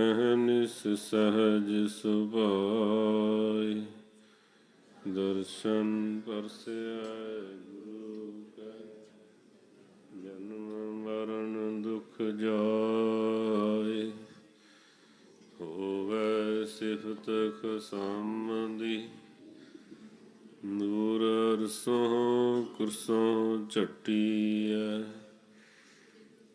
ਅਹਨਿਸ ਸਹਜ ਸੁਭਾਈ ਦਰਸ਼ਨ ਪਰਸਿਆ ਗੁਰੂ ਕੈ, ਜਨਮ ਮਰਨ ਦੁਖ ਜਾਏ। ਹੋਵੇ ਸਿਫਤ ਖਸਮਦੀ ਨੂਰ ਅਰਸੋਂ ਕੁਰਸੋਂ ਝਟੀਐ।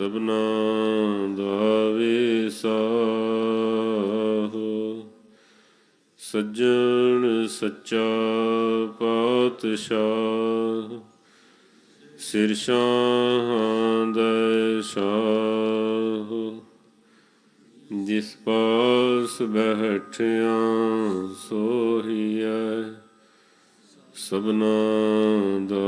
ਸਭਨਾ ਦਾ ਵਿਸਾਹੋ ਸੱਜਣ ਸੱਚਾ ਪਾਤਸ਼ਾਹ ਸਿਰਸ਼ਾਂ ਦਾ ਸ਼ਾਹ, ਜਿਸ ਪਾਸ ਬੈਠਿਆ ਸੋਹੀਐ ਸਭਨਾ ਦਾ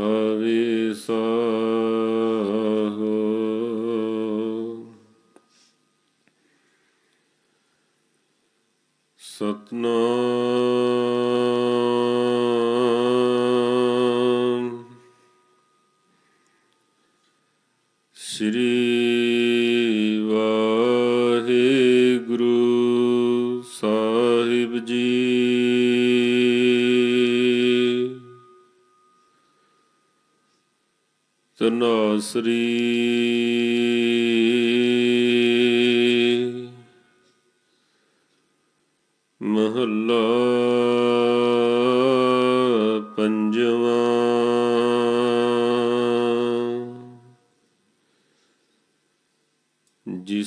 ਸ੍ਰੀ ਵਾਹਿਗੁਰੂ ਸਾਹਿਬ ਜੀ। ਤਨਾਸਰੀ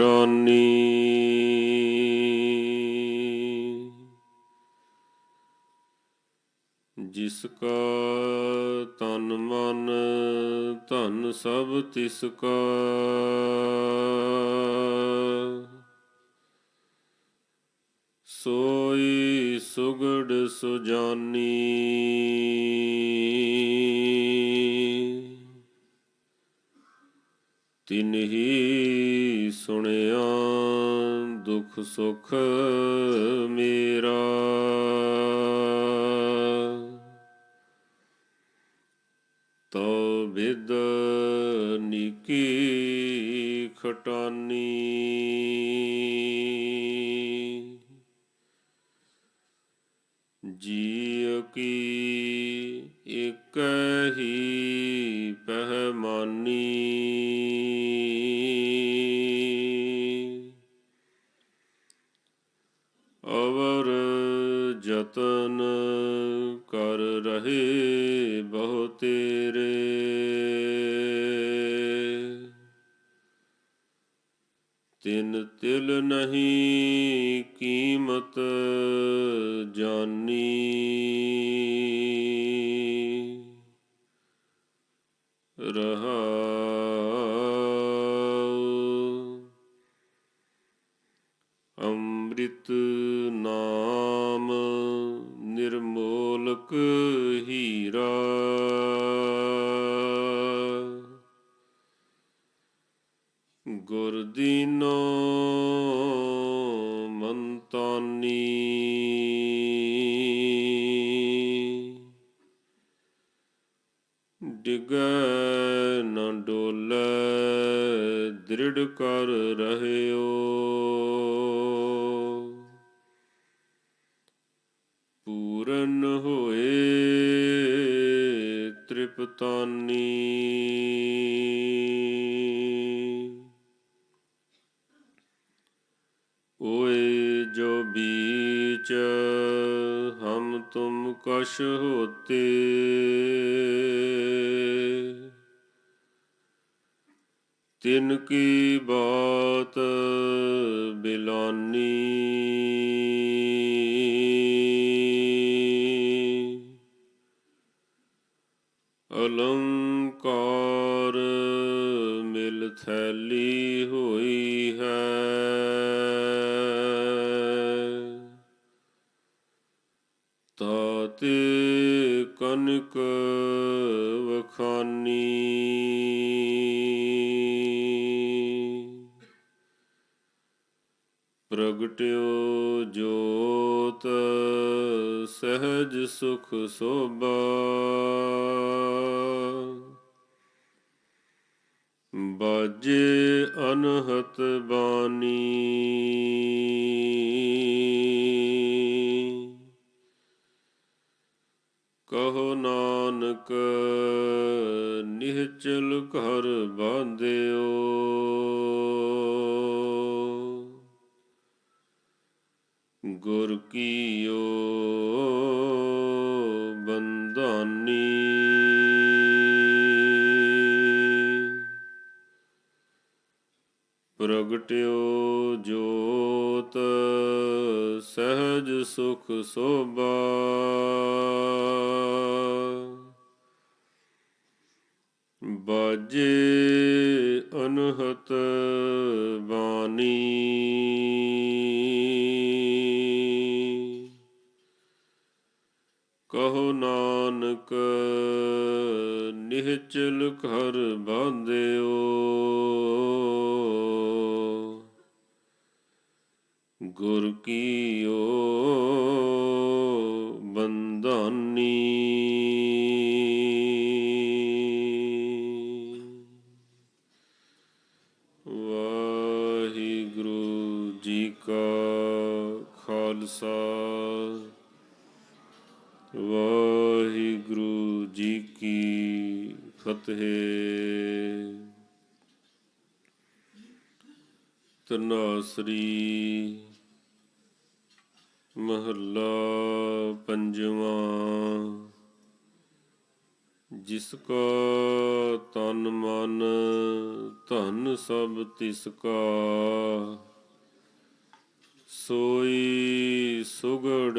ਖਟਾਨੀ ਜਿਸ ਕਾ ਤਨ ਮਨ ਧਨ ਸਭ ਤਿਸ ਕਾ। ਸੋਈ ਸੁਗੜ ਸੁਜਾਨੀ। ਤਿਨ ਹੀ ਸੁਣਿਆ ਦੁਖ ਸੁਖ ਮੇਰਾ। ਤੋ ਵਿਦ ਨੀਕੀ ਖਟਾਨੀ। ਜੀਅ ਕੀ ਅਵਰ ਜਤਨ ਕਰ ਰਹੇ ਬਹੁ ਤੇਰੇ। ਤਿੰਨ ਤਿਲ ਨਹੀਂ ਕੀਮਤ ਜਾਨੀ। ਰਹਾਉ ਨਿਰਮੋਲਕ ਹੀਰਾ। ਗੁਰ ਦੀਨੋ ਮੰਤਾਨੀ। ਡਿਗੈ ਨ ਡੋਲੇ ਦ੍ਰਿੜ ਕਰ ਰਹਿਓ। ਪੂਰਨ ਹੋ ਪਤਾਨੀ ਓਏ ਜੋ ਬੀਚ ਹਮ ਤੁਮ ਕਸ਼ ਹੋਤੇ। ਤਿਨ ਕੀ ਬਾਤ ਬਿਲਾਨੀ। ਅਲੰਕਾਰ ਮਿਲ ਥੈਲੀ ਹੋਈ ਹੈ। ਤਾਤੇ ਕਨਕ ਵਖਾਨੀ। ਪ੍ਰਗਟਿਓ ਜੋਤ ਸਹਿਜ ਸੁਖ ਸੋਭਾ। ਬਾਜੇ ਅਨਹਤ ਬਾਣੀ। ਕਹੋ ਨਾਨਕ ਨਿਹਚਲ ਘਰ ਬਾਂਧਿਓ। ਗੁਰ ਕੀਓ ਬੰਦਾਨੀ ਪ੍ਰਗਟਿਓ ਜੋਤ ਸਹਿਜ ਸੁਖ ਸੋਭਾ। ਬਾਜੇ ਅਨਹਤ ਬਾਣੀ। ਕਹੋ ਨਾਨਕ ਨਿਹਚਲ ਘਰ ਬਾਂਧਿਓ। ਗੁਰ ਕੀਓ ਬੰਦਾਨੀ ਵਾਹਿਗੁਰੂ ਜੀ ਕਾ ਖਾਲਸਾ। ਵਾਹਿਗੁਰੂ ਜੀ ਕੀ ਫਤਿਹ। ਤਨਾਸਰੀ ਮਹੱਲਾ ਪੰਜਵਾਂ। ਜਿਸ ਕਾ ਤਨ ਮਨ ਧਨ ਸਭ ਤਿਸ ਕਾ, ਸੋਈ ਸੁਗੜ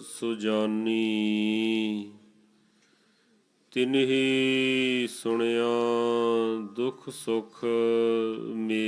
ਸੁਜਾਨੀ। ਤਿਨਹੀ ਸੁਣਿਆ ਦੁਖ ਸੁਖ ਮੇ